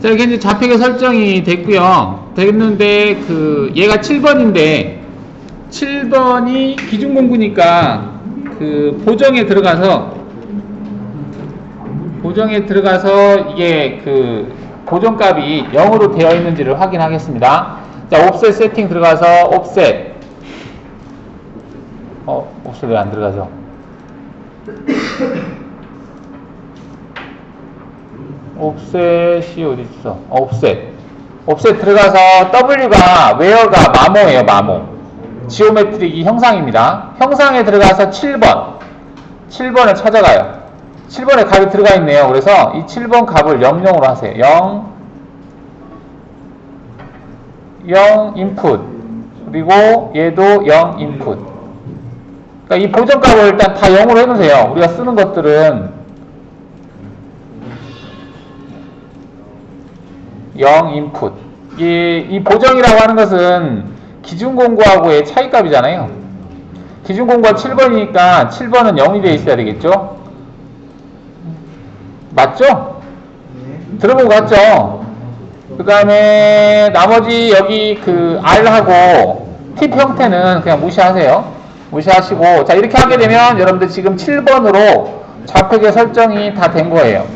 자, 이게 이제 좌표가 설정이 됐고요. 됐는데 그 얘가 7번인데 7번이 기준 공구니까 그 보정에 들어가서 보정에 들어가서 이게 그 보정값이 0으로 되어 있는지를 확인하겠습니다. 자, 옵셋 세팅 들어가서 옵셋 어, 옵셋 왜 안 들어가죠? 옵셋이 어디 있어? 어, 옵셋. 옵셋 들어가서 W가 웨어가 마모예요, 마모. 지오메트릭이 형상입니다. 형상에 들어가서 7번. 7번을 찾아가요. 7번에 값이 들어가 있네요. 그래서 이 7번 값을 00으로 하세요. 0 0 인풋. 그리고 얘도 0 인풋. 그러니까 이 보정값을 일단 다 0으로 해 놓으세요. 우리가 쓰는 것들은 0 인풋. 이, 이 보정이라고 하는 것은 기준 공고하고의 차이값이잖아요. 기준 공고가 7번이니까 7번은 0이 되어 있어야 되겠죠? 맞죠? 들어보고 갔죠? 그 다음에 나머지 여기 그 R하고 팁 형태는 그냥 무시하세요. 무시하시고 자 이렇게 하게 되면 여러분들 지금 7번으로 좌표계 설정이 다 된 거예요.